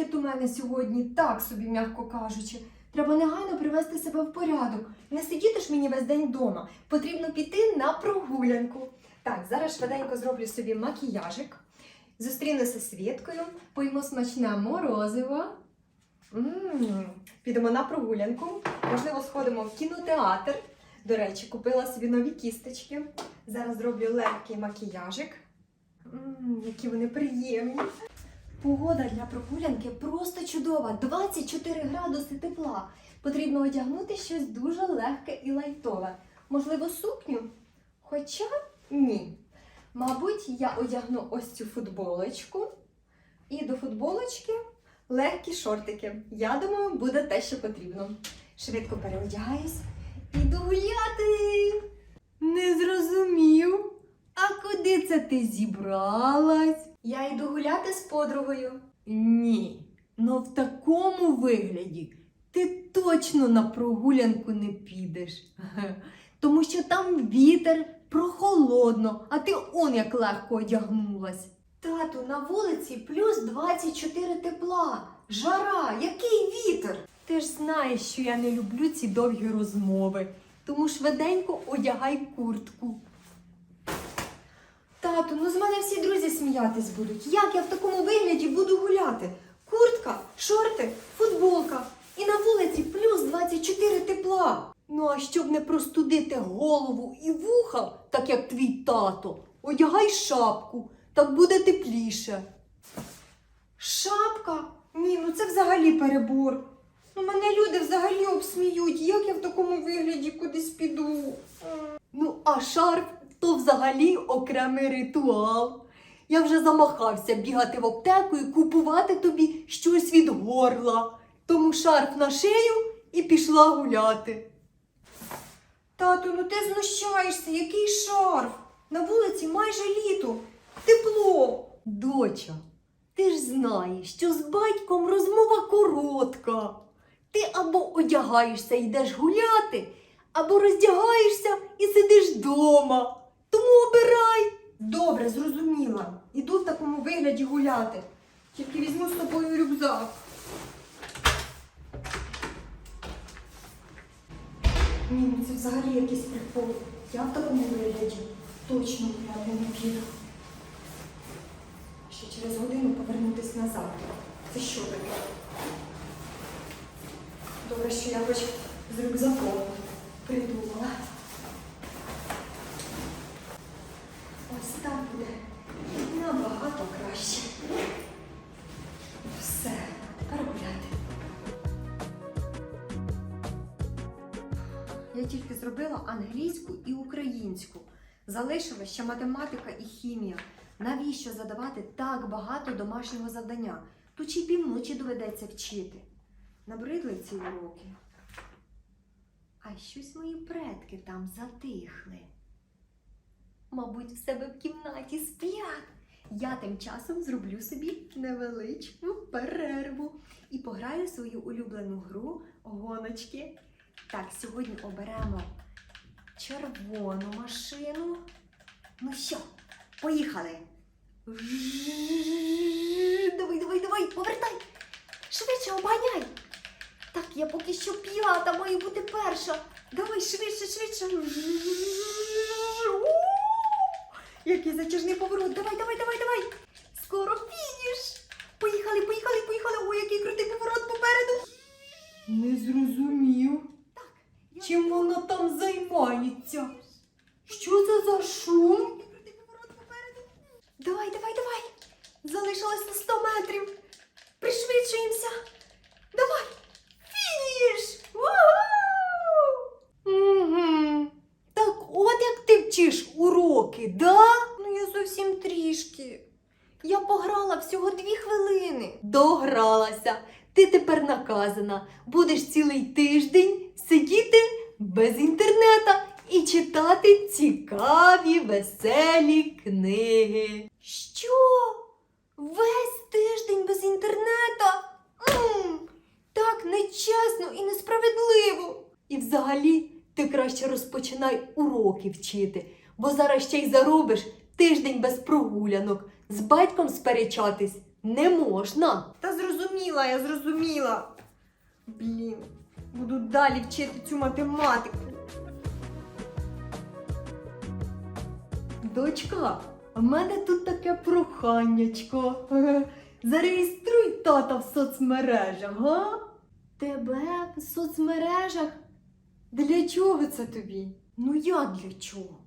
вигляд у мене сьогодні так собі, м'яко кажучи. Треба негайно привести себе в порядок. Не сидіти ж мені весь день вдома. Потрібно піти на прогулянку. Так, зараз швиденько зроблю собі макіяжик. Зустрінуся з Світкою, поїмо смачне морозиво. М, Підемо на прогулянку. Можливо, сходимо в кінотеатр. До речі, купила собі нові кісточки. Зараз зроблю легкий макіяжик. М, які вони приємні. Погода для прогулянки просто чудова. 24 градуси тепла. Потрібно одягнути щось дуже легке і лайтове. Можливо, сукню? Хоча ні. Мабуть, я одягну ось цю футболочку. І до футболочки легкі шортики. Я думаю, буде те, що потрібно. Швидко переодягаюсь. Іду гуляти. Не зрозумів. А куди це ти зібралась? Я йду гуляти з подругою. Ні, ну в такому вигляді ти точно на прогулянку не підеш. Тому що там вітер, прохолодно, а ти он як легко одягнулась. Тату, на вулиці плюс 24 тепла. Жара, який вітер? Ти ж знаєш, що я не люблю ці довгі розмови, тому швиденько одягай куртку. Тату, ну з мене всі друзі сміятись будуть. Як я в такому вигляді буду гуляти? Куртка, шорти, футболка. І на вулиці плюс 24 тепла. Ну а щоб не простудити голову і вуха, так як твій тато, одягай шапку, так буде тепліше. Шапка? Ні, ну це взагалі перебор. Ну, мене люди взагалі обсміють, як я в такому вигляді кудись піду. Ну, а шарф то взагалі окремий ритуал. Я вже замахався бігати в аптеку і купувати тобі щось від горла. Тому шарф на шию і пішла гуляти. Тату, ну ти знущаєшся, який шарф? На вулиці майже літо. Тепло. Доча, ти ж знаєш, що з батьком розмова коротка. Ти або одягаєшся і йдеш гуляти, або роздягаєшся і сидиш вдома. Обирай. Добре, зрозуміла. Іду в такому вигляді гуляти. Тільки візьму з собою рюкзак. Ні, ну це взагалі якийсь прикол. Я в такому вигляді точно гуляти не піду. Ще через годину повернутися назад. Це що таке? Добре, що я хоч з рюкзаком придумала. Буде набагато краще. Все, тепер гуляти. Я тільки зробила англійську і українську. Залишила ще математика і хімія. Навіщо задавати так багато домашнього завдання? Тут й півночі доведеться вчити. Набридли ці уроки. А щось мої предки там затихли. Мабуть, в себе в кімнаті сплять. Я тим часом зроблю собі невеличку перерву і пограю свою улюблену гру гоночки. Так, сьогодні оберемо червону машину. Ну що, поїхали. Давай, давай, давай, повертай. Швидше обганяй. Так, я поки що п'ята, маю бути перша. Давай швидше, швидше. У, Який затяжний поворот. Давай, давай, давай, давай. Скоро фініш. Поїхали, поїхали, поїхали. Ой, який крутий поворот попереду. Не зрозумів. Чим вона там займається? Що це за шум? Давай, давай, давай. Залишилось на 100 метрів. Пришвидшуємося. Давай. Фініш! Угу. Так от як ти вчиш уроки, да? Ну я зовсім трішки. Я пограла всього дві хвилини. Догралася. Ти тепер наказана. Будеш цілий тиждень сидіти без інтернета і читати цікаві, веселі книги. Що? Весь тиждень без інтернета? М, так нечесно і несправедливо. І взагалі ти краще розпочинай уроки вчити, бо зараз ще й заробиш тиждень без прогулянок. З батьком сперечатись не можна. Та зрозуміла, я зрозуміла. Блін, буду далі вчити цю математику. Дочка, в мене тут таке проханнячко. Зареєструй тата в соцмережах, га? Тебе в соцмережах? Для чого це тобі? Ну як для чого?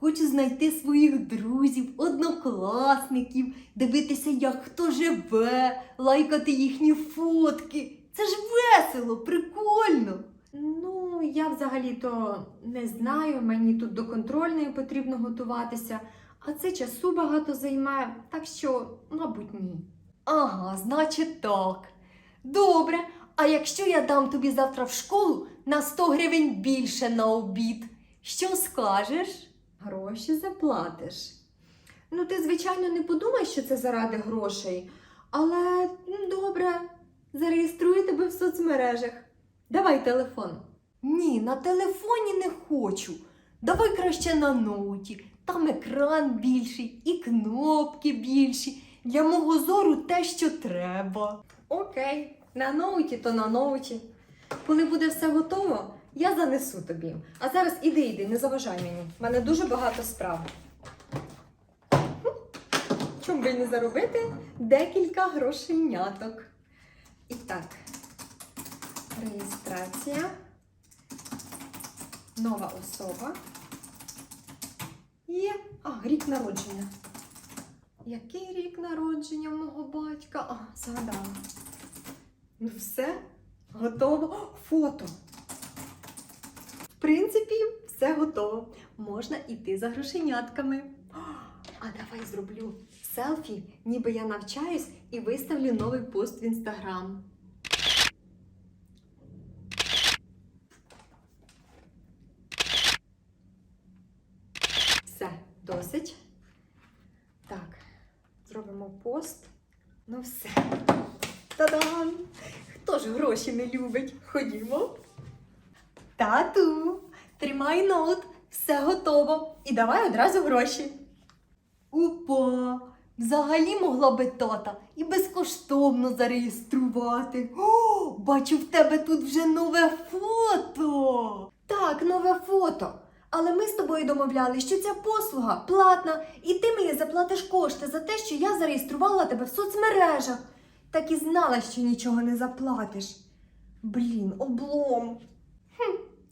Хочу знайти своїх друзів, однокласників, дивитися, як хто живе, лайкати їхні фотки. Це ж весело, прикольно. Ну, я взагалі-то не знаю, мені тут до контрольної потрібно готуватися, а це часу багато займе, так що, мабуть, ні. Ага, значить так. Добре. А якщо я дам тобі завтра в школу на 100 гривень більше на обід, що скажеш? Гроші заплатиш. Ну, ти, звичайно, не подумай, що це заради грошей, але добре, зареєструю тебе в соцмережах. Давай телефон. Ні, на телефоні не хочу. Давай краще на ноуті. Там екран більший і кнопки більші. Для мого зору те, що треба. Окей, на ноуті, то на ноуті. Коли буде все готово, я занесу тобі. А зараз іди, іди, не заважай мені. У мене дуже багато справ. Чому би не заробити декілька грошеняток. І так, реєстрація, нова особа. Є. А, рік народження. Який рік народження мого батька? А, згадала. Ну все, готово. Фото. Принципі, все готово. Можна йти за грошенятками. А давай зроблю селфі, ніби я навчаюсь, і виставлю новий пост в інстаграм. Все, досить. Так, зробимо пост. Ну все. Та-дам! Хто ж гроші не любить? Ходімо. Тату, тримай ноут, все готово. І давай одразу гроші. Опа! Взагалі могла би тата і безкоштовно зареєструвати. О, бачу, в тебе тут вже нове фото. Так, нове фото. Але ми з тобою домовляли, що ця послуга платна, і ти мені заплатиш кошти за те, що я зареєструвала тебе в соцмережах. Так і знала, що нічого не заплатиш. Блін, облом.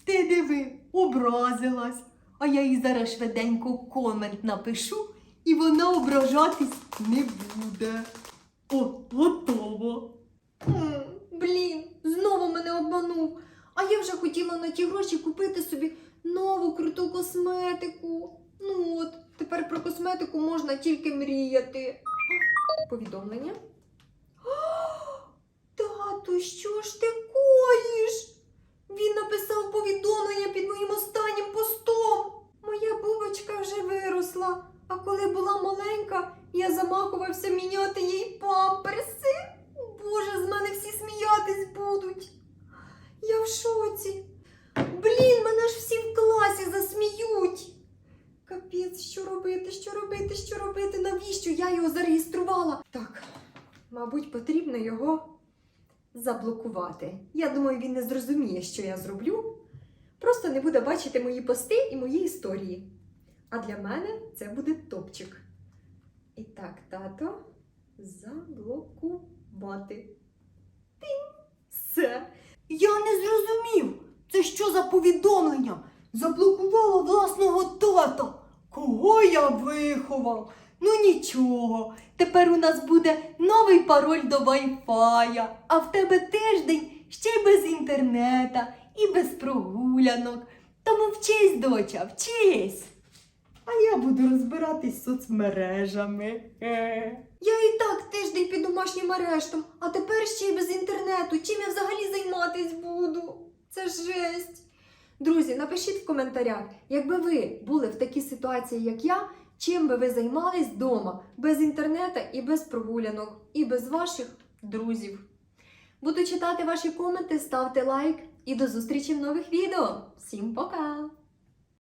Ти диви, образилась. А я їй зараз швиденько комент напишу, і вона ображатись не буде. О, готово. Блін, знову мене обманув. А я вже хотіла на ті гроші купити собі нову круту косметику. Ну от, тепер про косметику можна тільки мріяти. Повідомлення. Тату, що ж ти коїш? Він написав повідомлення під моїм останнім постом. Моя бубочка вже виросла, а коли була маленька, я замахувався міняти їй памперси. Боже, з мене всі сміятись будуть. Я в шоці. Блін, мене ж всі в класі засміють. Капець, що робити, що робити, що робити? Навіщо я його зареєструвала? Так, мабуть, потрібно його заблокувати. Я думаю, він не зрозуміє, що я зроблю. Просто не буде бачити мої пости і мої історії. А для мене це буде топчик. І так, тато, заблокувати. Тинь! Все. Я не зрозумів. Це що за повідомлення? Заблокувала власного тата. Кого я виховав? Ну нічого. Тепер у нас буде новий пароль до Wi-Fi, а в тебе тиждень ще й без інтернета і без прогулянок. Тому вчись, доча, вчись. А я буду розбиратись з соцмережами. Я і так тиждень під домашнім арештом, а тепер ще й без інтернету. Чим я взагалі займатись буду? Це жесть. Друзі, напишіть в коментарях, якби ви були в такій ситуації, як я, чим би ви займались вдома, без інтернету і без прогулянок, і без ваших друзів. Буду читати ваші коменти, ставте лайк і до зустрічі в нових відео. Всім пока!